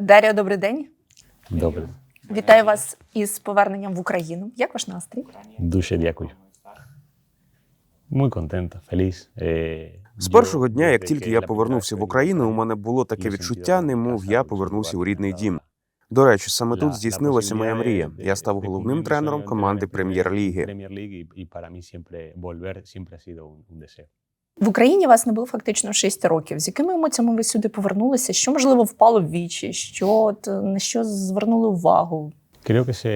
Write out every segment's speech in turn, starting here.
Дар'я, добрий день. Добре, Вітаю вас із поверненням в Україну. Як ваш настрій? дуже дякую. Muy contenta, feliz. Eh, З першого дня, як тільки я повернувся в Україну, у мене було таке відчуття, немов я повернувся у рідний дім. До речі, саме тут здійснилася моя мрія. Я став головним тренером команди прем'єр-ліги. В Україні вас не було фактично 6 років. З якими емоціями ви сюди повернулися? Що можливо впало в вічі? Що от, на що звернули увагу? Creo que se,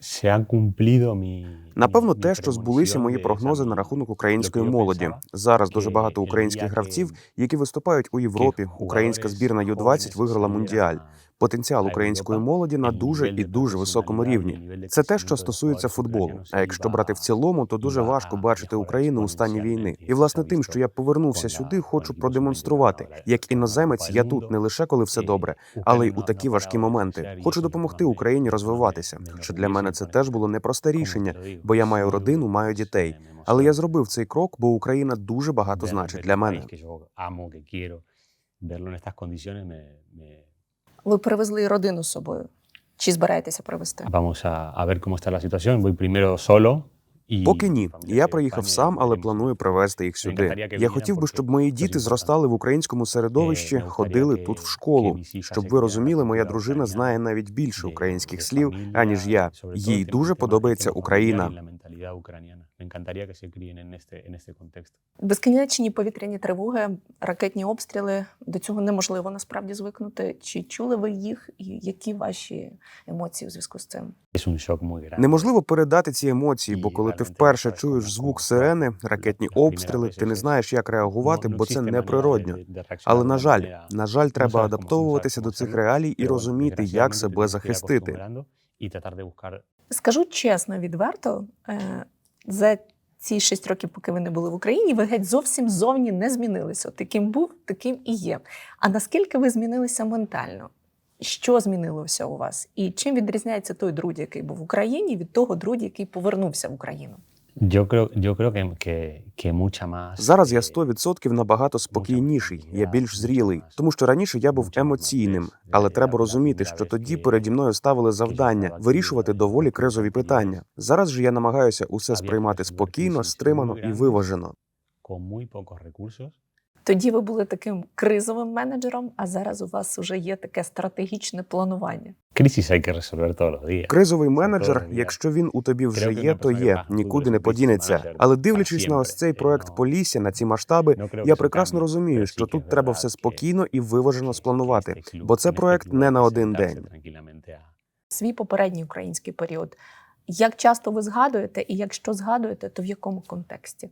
se han cumplido mi Напевно, те, що збулися мої прогнози на рахунок української молоді. Зараз дуже багато українських гравців, які виступають у Європі. Українська збірна Ю-20 виграла мундіаль. Потенціал української молоді на дуже і дуже високому рівні. Це те, що стосується футболу. А якщо брати в цілому, то дуже важко бачити Україну у стані війни. І власне тим, що я повернувся сюди, хочу продемонструвати, як іноземець я тут не лише коли все добре, але й у такі важкі моменти. Хочу допомогти Україні розвиватися. Хоча для мене це теж було непросте рішення, бо я маю родину, маю дітей. Але я зробив цей крок, бо Україна дуже багато значить для мене. Ви привезли родину з собою? Чи збираєтеся привезти? Vamos a, a ver cómo está la situación. Voy primero solo. Поки ні, я приїхав сам, але планую привезти їх сюди. Я хотів би, щоб мої діти зростали в українському середовищі, ходили тут в школу. Щоб ви розуміли, моя дружина знає навіть більше українських слів, аніж я. Їй дуже подобається Україна. Me encantaría que se críen en este, en este contexto. Безкінечні повітряні тривоги, ракетні обстріли. До цього неможливо насправді звикнути. Чи чули ви їх? І які ваші емоції у зв'язку з цим? Неможливо передати ці емоції, бо коли ти вперше чуєш звук сирени, ракетні обстріли, ти не знаєш, як реагувати, бо це неприродньо. Але на жаль, на жаль, треба адаптовуватися до цих реалій і розуміти, як себе захистити. Скажу чесно, відверто, е, за ці шість років, поки ви не були в Україні, ви геть зовсім зовні не змінилися. Таким був, таким і є. А наскільки ви змінилися ментально? Що змінилося у вас? І чим відрізняється той друг, який був в Україні, від того друга, який повернувся в Україну? Yo creo, que, que, que mucha más. Зараз я eh, 100% набагато спокійніший, я більш зрілий, тому що раніше я був емоційним, але треба розуміти, що тоді переді мною ставили завдання вирішувати доволі кризові питання. Зараз же я намагаюся усе сприймати спокійно, стримано і виважено. Con muy pocos recursos. Тоді ви були таким кризовим менеджером, а зараз у вас вже є таке стратегічне планування. Кризовий менеджер, якщо він у тобі вже є, то є, нікуди не подінеться. Але дивлячись на ось цей проект Полісся, на ці масштаби, я прекрасно розумію, що тут треба все спокійно і виважено спланувати, бо це проект не на один день. Свій попередній український період. Як часто ви згадуєте, і якщо згадуєте, то в якому контексті?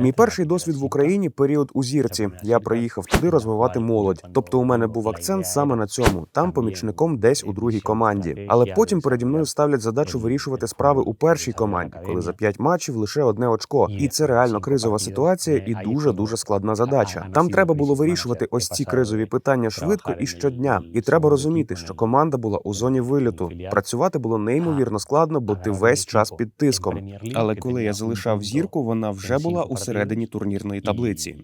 Мій перший досвід в Україні період у зірці. Я приїхав туди розвивати молодь. Тобто, у мене був акцент саме на цьому, там помічником десь у другій команді. Але потім переді мною ставлять задачу вирішувати справи у першій команді, коли за п'ять матчів лише одне очко. І це реально кризова ситуація і дуже дуже складна задача. Там треба було вирішувати ось ці кризові питання швидко і щодня. І треба розуміти, що команда була у зоні вильоту. Працювати було неймовірно складно, бо ти весь час під тиском. Але коли я залишав зірку, вона вже була у середині турнірної таблиці.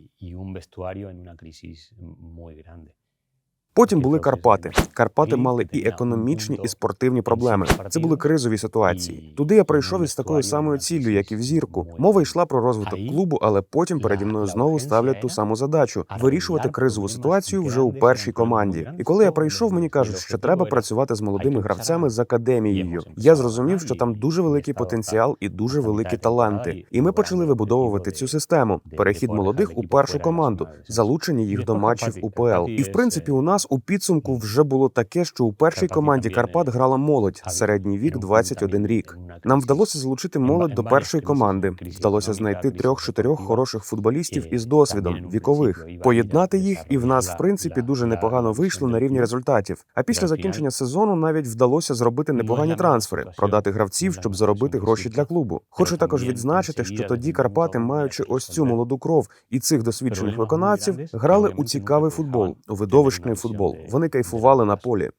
Потім були Карпати. Карпати мали і економічні, і спортивні проблеми. Це були кризові ситуації. Туди я прийшов із такою самою ціллю, як і в зірку. Мова йшла про розвиток клубу, але потім переді мною знову ставлять ту саму задачу вирішувати кризову ситуацію вже у першій команді. І коли я прийшов, мені кажуть, що треба працювати з молодими гравцями з академією. Я зрозумів, що там дуже великий потенціал і дуже великі таланти. І ми почали вибудовувати цю систему. Перехід молодих у першу команду, залучення їх до матчів УПЛ. І в принципі, у нас у підсумку вже було таке, що у першій команді Карпат грала молодь, середній вік 21 рік. Нам вдалося залучити молодь до першої команди. Вдалося знайти трьох-чотирьох хороших футболістів із досвідом вікових, поєднати їх, і в нас, в принципі, дуже непогано вийшло на рівні результатів. А після закінчення сезону навіть вдалося зробити непогані трансфери, продати гравців, щоб заробити гроші для клубу. Хочу також відзначити, що тоді Карпати, маючи ось цю молоду кров і цих досвідчених виконавців, грали у цікавий футбол, у видовищний футбол. Вони кайфували на полі.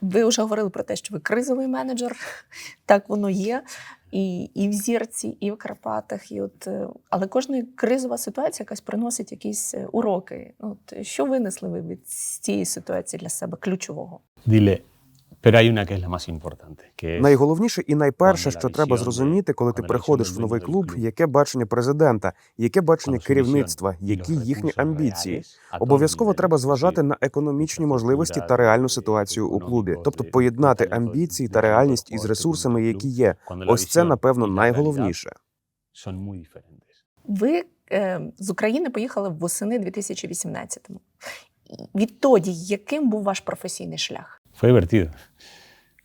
Ви вже говорили про те, що ви кризовий менеджер, так воно є. І, і в зірці, і в Карпатах. І от, е, але кожна кризова ситуація якась приносить якісь е, уроки. От, що винесли ви від цієї ситуації для себе ключового? Dile, pero hay una que es la más importante, que Найголовніше і найперше, що треба зрозуміти, коли ти приходиш в новий клуб, яке бачення президента, яке бачення керівництва, які їхні амбіції. Обов'язково треба зважати на економічні можливості та реальну ситуацію у клубі, тобто поєднати амбіції та реальність із ресурсами, які є. Ось це, напевно, найголовніше. realidad son muy diferentes. Ви е, з України поїхали восени 2018-му. І Відтоді, яким був ваш професійний шлях? Fue divertido.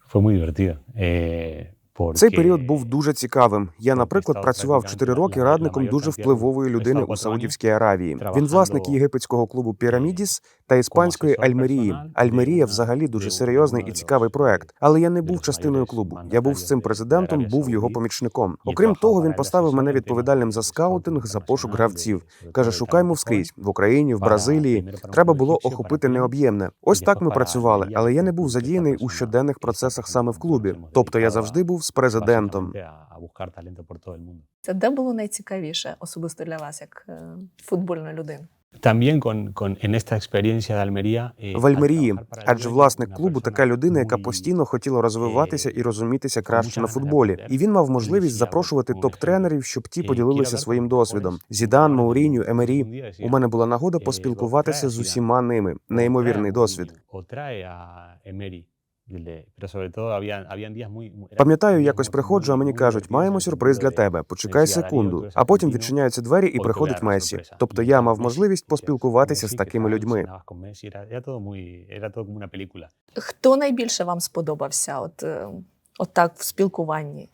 Fue muy divertido. Eh, Цей період був дуже цікавим. Я, наприклад, працював practicando 4 роки радником дуже впливової людини у Саудівській Аравії. Він власник єгипетського клубу Пірамідіс та іспанської Альмерії. Альмерія взагалі дуже серйозний і цікавий проект. Але я не був частиною клубу. Я був з цим президентом, був його помічником. Окрім того, він поставив мене відповідальним за скаутинг, за пошук гравців. Каже, шукаймо campo скрізь в Україні, в Бразилії. Треба було охопити необ'ємне. Ось так ми працювали, але я не був задіяний у щоденних процесах саме в клубі. Тобто я завжди був з президентом. Це де було найцікавіше особисто для вас, як е, футбольна людина? También con, con, en esta experiencia de Almería, eh, В Альмерії, адже власник клубу така людина, яка постійно хотіла розвиватися і розумітися краще на футболі. І він мав можливість запрошувати топ-тренерів, щоб ті поділилися своїм досвідом. Зідан, Мауріню, Емері. У мене була нагода поспілкуватися з усіма ними. Неймовірний досвід. Eran Пам'ятаю, якось приходжу, а мені кажуть, маємо сюрприз для тебе. Почекай секунду. А потім відчиняються двері і приходить Месі. Тобто я мав можливість поспілкуватися з ¿qué такими людьми. Хто найбільше вам сподобався? От, е, от так в спілкуванні?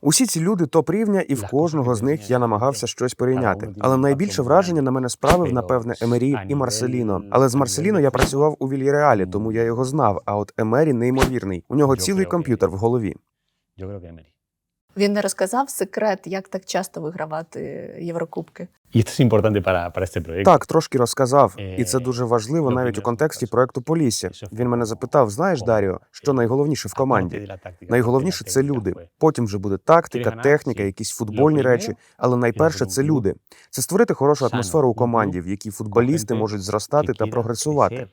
Усі ці люди топ рівня, і в кожного з них я намагався щось порівняти. перейняти. Але найбільше враження на мене справив, напевне, Емері і Марселіно. Але з Марселіно я працював у Вільяреалі, тому я його знав. А от Емері неймовірний. У нього цілий комп'ютер в голові. yo creo que Emery. Він не розказав секрет, як так часто вигравати Єврокубки. Esto es importante para, para este proyecto. Так, трошки розказав, і це Е, дуже важливо ну, навіть у контексті проекту Полісся. Він мене запитав: знаєш, Даріо, що найголовніше в команді? Найголовніше це люди. Потім вже буде тактика, техніка, якісь футбольні речі. Але найперше це люди. Це створити хорошу атмосферу у команді, в якій футболісти можуть зростати та прогресувати.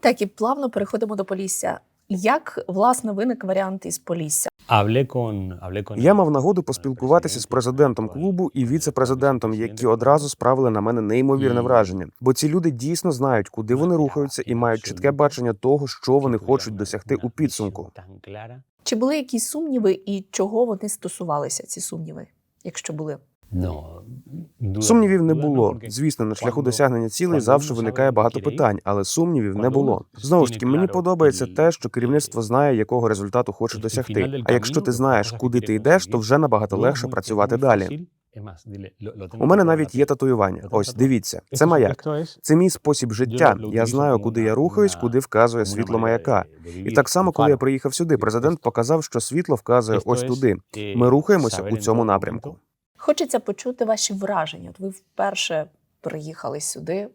Так, і плавно переходимо до Полісся. Як власне виник варіант із Полісся? Я мав нагоду поспілкуватися з президентом клубу і віце-президентом, які одразу справили на мене неймовірне враження. Бо ці люди дійсно знають, куди вони рухаються, і мають чітке бачення того, що вони хочуть досягти у підсумку. Чи були якісь сумніви і чого вони стосувалися, ці сумніви, якщо були? No, Сумнівів не було. Звісно, на шляху досягнення цілей завжди виникає багато питань, але сумнівів не було. Знову ж таки, мені подобається те, що керівництво знає, якого результату хоче досягти. А якщо ти знаєш, куди ти йдеш, то вже набагато легше працювати далі. У мене навіть є татуювання. Ось дивіться, це маяк. Це мій спосіб життя. Я знаю, куди я рухаюсь, куди вказує світло маяка. І так само, коли я приїхав сюди, президент показав, що світло вказує ось туди. Ми рухаємося у цьому напрямку. Хочеться почути ваші враження. От ви вперше приїхали сюди.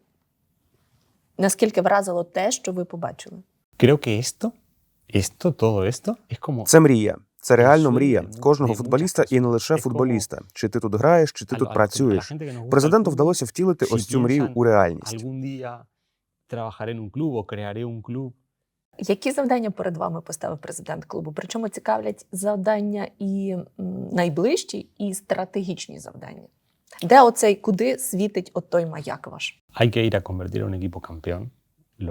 Наскільки вразило те, що ви побачили? Creo que esto, esto, todo esto, es como Це мрія. Це реально мрія кожного футболіста і не лише футболіста. Чи ти тут граєш, чи ти тут працюєш. Президенту вдалося втілити ось цю мрію у реальність. Які завдання перед вами поставив президент клубу? Причому цікавлять завдання і найближчі, і стратегічні завдання. Де оцей куди світить от той маяк ваш? Hay que ir a convertir.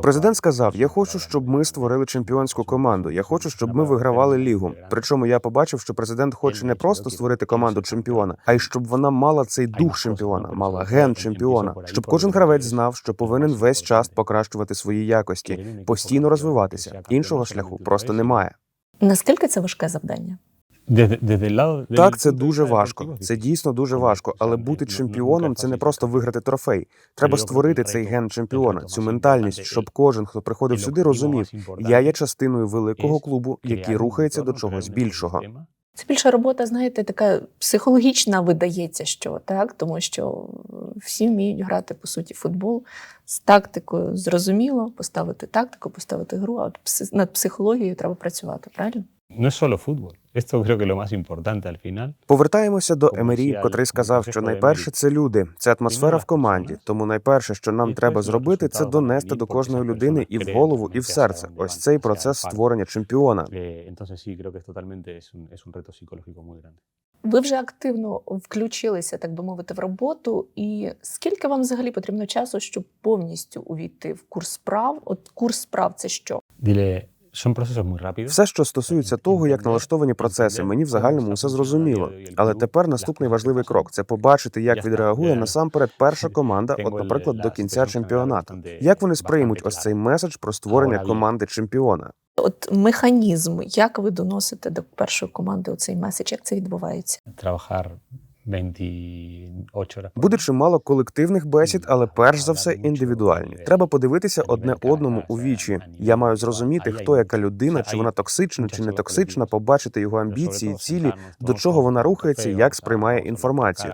Президент сказав: Я хочу, щоб ми створили чемпіонську команду. Я хочу, щоб ми вигравали лігу. Причому я побачив, що президент хоче не просто створити команду чемпіона, а й щоб вона мала цей дух чемпіона, мала ген чемпіона, щоб кожен гравець знав, що повинен весь час покращувати свої якості, постійно розвиватися. Іншого шляху просто немає. Наскільки це важке завдання? El lado del Так, це дуже важко. Це дійсно дуже важко, але бути ну, ну, чемпіоном це не просто виграти трофей. Треба створити цей ген чемпіона, цю ментальність, щоб кожен, хто приходив сюди, розумів, я є частиною великого клубу, який рухається до чогось більшого. Це більше робота, знаєте, така психологічна видається, що так, тому що всі вміють грати по суті футбол з тактикою зрозуміло, поставити тактику, поставити гру, а от над психологією треба працювати, правильно? No es solo fútbol. Esto creo que lo más importante al final. Повертаємося до Емері, котрий сказав, що найперше це люди, це атмосфера в команді. Тому найперше, що нам треба зробити, це донести до кожної людини і в голову, і в серце. Ось цей процес створення чемпіона. Eh. Ви вже активно включилися, так би мовити, в роботу. І скільки вам взагалі потрібно часу, щоб повністю увійти в курс справ? От курс справ це що? Dile, Все, що стосується того, як налаштовані процеси, мені в загальному все зрозуміло. Але тепер наступний важливий крок це побачити, як відреагує насамперед перша команда, от, наприклад, до кінця чемпіонату. Як вони сприймуть ось цей меседж про створення команди чемпіона? От механізм, як ви доносите до першої команди оцей меседж, як це відбувається? Trabajar 28 horas. Буде чимало колективних бесід, але перш за все індивідуальні. Треба подивитися одне одному у вічі. Я маю зрозуміти, хто яка людина, чи вона токсична, чи не токсична, побачити його амбіції, цілі, до чого вона рухається, як сприймає інформацію.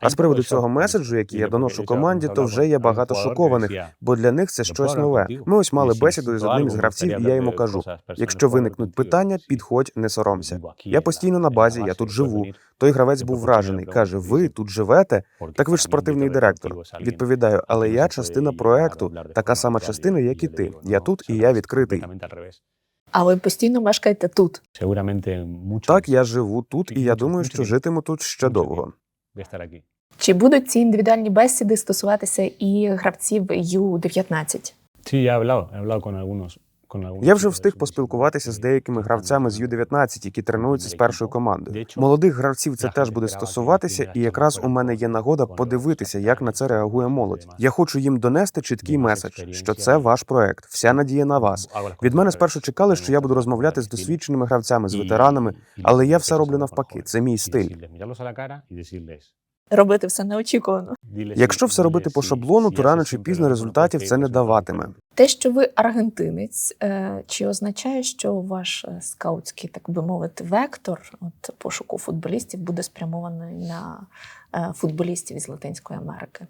А з приводу цього меседжу, який я доношу команді, то вже є багато шокованих, бо для них це щось нове. Ми ось мали бесіду з одним із гравців, і я йому кажу: якщо виникнуть питання, підходь, не соромся. Я постійно на базі, я тут живу. Той гравець був вражений. каже: Ви тут живете? Так ви ж спортивний директор. Відповідаю, але я частина проекту, така сама частина, як і ти. Я тут і я відкритий. А ви постійно мешкаєте тут. Так, я живу тут, і я думаю, що житиму тут ще довго. Чи будуть ці індивідуальні бесіди стосуватися і гравців Ю-19? Я вже встиг поспілкуватися з деякими гравцями з Ю-19, які тренуються з першою командою. Молодих гравців це теж буде стосуватися, і якраз у мене є нагода подивитися, як на це реагує молодь. Я хочу їм донести чіткий меседж, що це ваш проект, вся надія на вас. Від мене спершу чекали, що я буду розмовляти з досвідченими гравцями, з ветеранами, але я все роблю навпаки. Це мій стиль. Робити все неочікувано. Якщо все робити по шаблону, то рано чи пізно результатів це не даватиме. Те, що ви аргентинець, е, чи означає, що ваш е, скаутський, так би мовити, вектор от пошуку футболістів буде спрямований на е, футболістів із Латинської Америки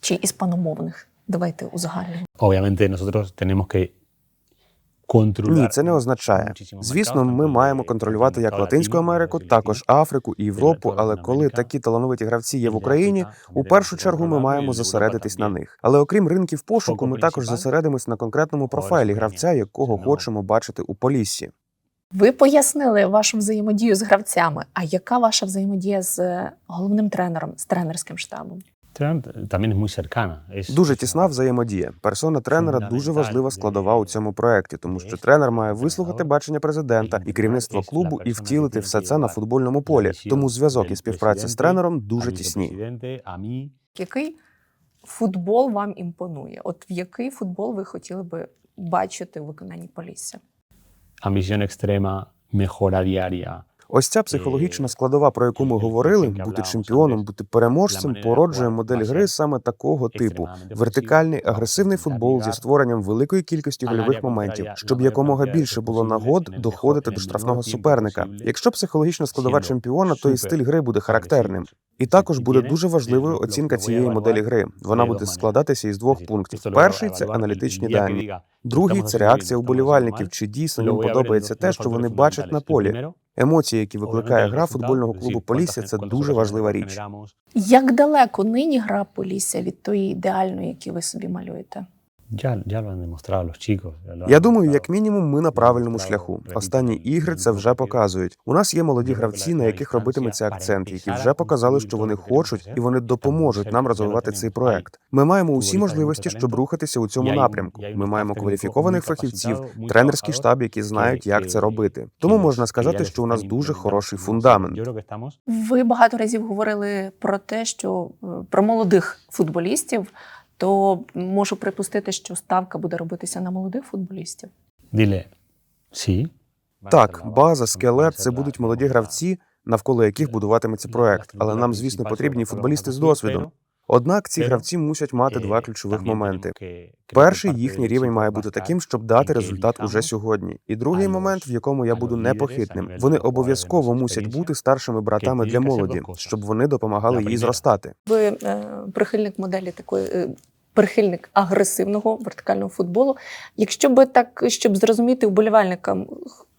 чи іспаномовних? Давайте узагальнимо. Obviamente nosotros tenemos que. Ні, це не означає. Звісно, ми маємо контролювати як Латинську Америку, також Африку і Європу. Але коли такі талановиті гравці є в Україні, у першу чергу ми маємо зосередитись на них. Але окрім ринків пошуку, ми також зосередимось на конкретному профайлі гравця, якого хочемо бачити у Поліссі. Ви пояснили вашу взаємодію з гравцями. А яка ваша взаємодія з е, головним тренером, з тренерським штабом? Дуже тісна взаємодія. Персона тренера дуже важлива складова у цьому проекті, тому що тренер має вислухати бачення президента і керівництва клубу і втілити все це на футбольному полі. Тому зв'язок і співпраця з тренером дуже тісні. Який футбол вам імпонує? От в який футбол ви хотіли би бачити у виконанні Полісся? Ambición extrema, mejora diaria. Ось ця психологічна складова, про яку ми говорили, бути чемпіоном, бути переможцем, породжує модель гри саме такого типу: вертикальний агресивний футбол зі створенням великої кількості гольових моментів, щоб якомога більше було нагод доходити до штрафного суперника. Якщо психологічна складова чемпіона, то і стиль гри буде характерним. І також буде дуже важливою оцінка цієї моделі гри. Вона буде складатися із двох пунктів: перший це аналітичні дані, другий це реакція вболівальників, чи дійсно їм подобається те, що вони бачать на полі. Емоції, які викликає гра футбольного клубу Полісся, це дуже важлива річ. Як далеко нині гра Полісся від тої ідеальної, яку ви собі малюєте? Han Я думаю, як мінімум, ми на правильному шляху. Останні ігри це вже показують. У нас є молоді гравці, на яких робитиметься акцент, які вже показали, що вони хочуть, і вони допоможуть нам розвивати цей проект. Ми маємо усі можливості, щоб рухатися у цьому напрямку. Ми маємо кваліфікованих фахівців, тренерський штаб, які знають, як це робити. Тому можна сказати, що у нас дуже хороший фундамент. Ви багато разів говорили про те, що е, про молодих футболістів, то можу припустити, що ставка буде робитися на молодих футболістів. Sí. Так, база, скелет це будуть молоді гравці, навколо яких будуватиметься проект. Але нам, звісно, потрібні футболісти з досвідом. Однак ці гравці мусять мати два ключових моменти. Перший їхній рівень має бути таким, щоб дати результат уже сьогодні. І другий момент, в якому я буду непохитним. Вони обов'язково мусять бути старшими братами для молоді, щоб вони допомагали їй зростати. Ви е, прихильник моделі такої. е, Прихильник агресивного вертикального футболу. Якщо би так, щоб зрозуміти вболівальникам,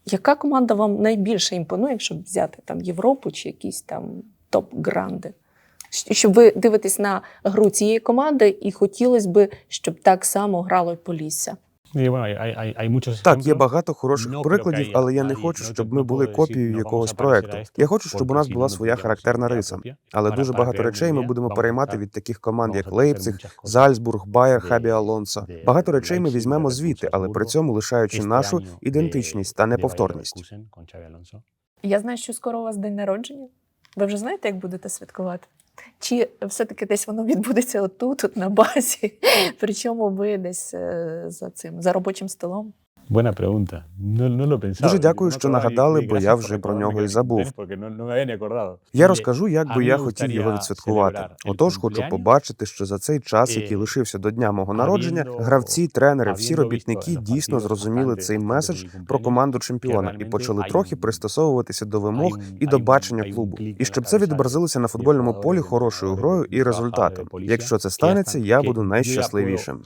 яка команда вам найбільше імпонує, щоб взяти там Європу чи якісь там топ-гранди? Щоб ви дивитесь на гру цієї команди, і хотілося б, щоб так само грало й Полісся. Muchos Так, є багато хороших прикладів, але я не хочу, щоб ми були копією якогось проекту. Я хочу, щоб у нас була своя характерна риса. Але дуже багато речей ми будемо переймати від таких команд, як Лейпциг, Зальцбург, Байер, Хабі Алонсо. Багато речей ми візьмемо звідти, але при цьому лишаючи нашу ідентичність та неповторність. Я знаю, що скоро у вас день народження. Ви вже знаєте, як будете святкувати? Чи все-таки десь воно відбудеться отут, от на базі? Причому ви десь е, за цим за робочим столом? Дуже дякую, що нагадали, бо я вже про нього і забув. Я розкажу, як би я хотів його відсвяткувати. Отож, хочу побачити, що за цей час, який eh, лишився до дня мого народження, гравці, тренери, всі робітники дійсно зрозуміли цей меседж про команду чемпіона і почали трохи пристосовуватися до вимог і до бачення клубу. І щоб це відобразилося на футбольному полі хорошою грою і результатом. Якщо це станеться, я буду yo ya puedo найщасливішим.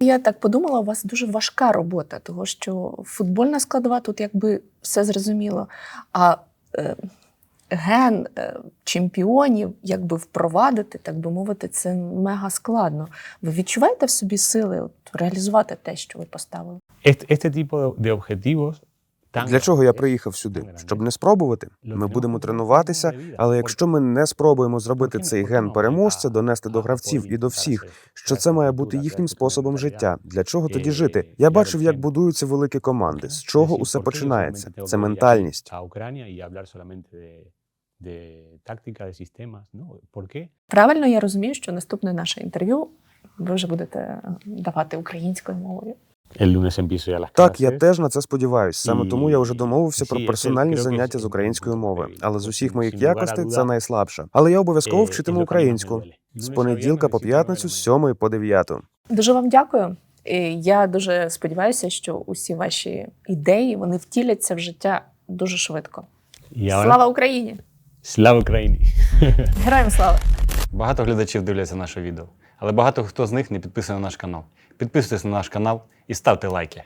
Я так подумала, у вас дуже важка робота, тому що футбольна складова тут якби все зрозуміло. А е, ген е, чемпіонів, якби впровадити, так би мовити, це мега складно. Ви відчуваєте в собі сили от, реалізувати те, що ви поставили? este, tipo de objetivos Для чого я приїхав сюди? Щоб не спробувати. Ми будемо тренуватися, але якщо ми не спробуємо зробити цей ген переможця, донести до гравців і до всіх, що це має бути їхнім способом життя. Для чого тоді жити? Я бачив, як будуються великі команди. З чого усе починається? Це ментальність. de, táctica, de sistemas, ¿no? ¿Por qué? Правильно я розумію, що наступне наше інтерв'ю ви вже будете давати українською мовою. El lunes empiezo ya las Так, я теж на це сподіваюся. Саме тому я вже домовився про персональні заняття з української мови. Але з усіх моїх якостей це найслабше. Але я обов'язково Eh, вчитиму українську з понеділка по п'ятницю, з сьомої по дев'яту. Дуже вам дякую. І я дуже сподіваюся, що усі ваші ідеї вони втіляться в життя дуже швидко. Ahora, Слава Україні! Slava Ukraini. Героям слава! Багато глядачів дивляться наше відео, але багато хто з них не підписаний на наш канал. Підписуйтесь на наш канал і ставте лайки.